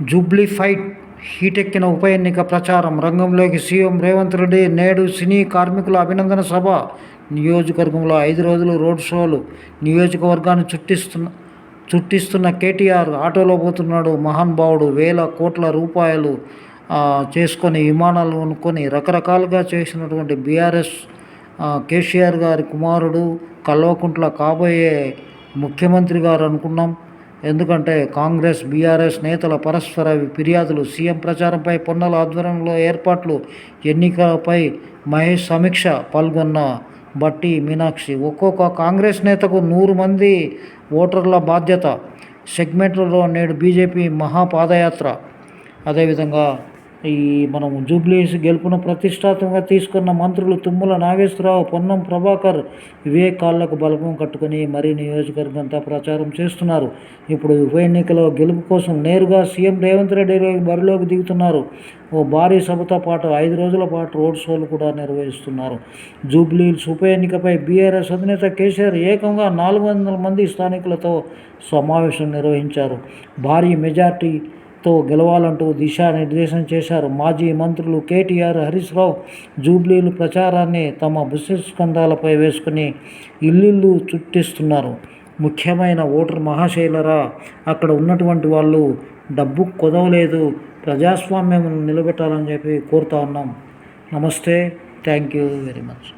జూబ్లీఫైట్ హీటెక్కిన ఉప ఎన్నిక ప్రచారం రంగంలోకి సీఎం రేవంత్ రెడ్డి నేడు సినీ కార్మికుల అభినందన సభ. నియోజకవర్గంలో ఐదు రోజులు రోడ్ షోలు. నియోజకవర్గాన్ని చుట్టిస్తున్న చుట్టిస్తున్న కేటీఆర్ ఆటోలో పోతున్నాడు. మహాన్భావుడు వేల కోట్ల రూపాయలు చేసుకొని విమానాలు కొనుక్కొని రకరకాలుగా చేసినటువంటి బీఆర్ఎస్ కేసీఆర్ గారి కుమారుడు కల్వకుంట్ల కాబోయే ముఖ్యమంత్రి గారు అనుకున్నాం. ఎందుకంటే కాంగ్రెస్ బీఆర్ఎస్ నేతల పరస్పర ఫిర్యాదులు సీఎం ప్రచారంపై పొన్నల ఆధ్వర్యంలో ఏర్పాట్లు ఎన్నికలపై మహేష్ సమీక్ష పాల్గొన్న బట్టి మీనాక్షి. ఒక్కొక్క కాంగ్రెస్ నేతకు నూరు మంది ఓటర్ల బాధ్యత. సెగ్మెంట్లలో నేడు బీజేపీ మహాపాదయాత్ర. అదేవిధంగా ఈ మనం జూబ్లీస్ గెలుపును ప్రతిష్టాత్మకంగా తీసుకున్న మంత్రులు తుమ్మల నాగేశ్వరరావు పొన్నం ప్రభాకర్ ఇవే కాళ్ళకు బలపం కట్టుకుని మరీ నియోజకవర్గం అంతా ప్రచారం చేస్తున్నారు. ఇప్పుడు ఉప ఎన్నికలో గెలుపు కోసం నేరుగా సీఎం రేవంత్ రెడ్డి బరిలోకి దిగుతున్నారు. ఓ భారీ సభతో పాటు ఐదు రోజుల పాటు రోడ్ షోలు కూడా నిర్వహిస్తున్నారు. జూబ్లీస్ ఉప ఎన్నికపై బీఆర్ఎస్ అధినేత కేసీఆర్ ఏకంగా నాలుగు వందల మంది స్థానికులతో సమావేశం నిర్వహించారు. భారీ మెజార్టీ తో గెలవాలంటూ దిశానిర్దేశం చేశారు. మాజీ మంత్రులు కేటీఆర్ హరీష్ రావు జూబ్లీలు ప్రచారాన్ని తమ స్కంధాలపై వేసుకుని ఇల్లు చుట్టిస్తున్నారు. ముఖ్యమైన ఓటర్ మహాశైలరా అక్కడ ఉన్నటువంటి వాళ్ళు డబ్బు కుదవలేదు ప్రజాస్వామ్యం నిలబెట్టాలని చెప్పి కోరుతా ఉన్నాం. నమస్తే థ్యాంక్ యూ వెరీ మచ్.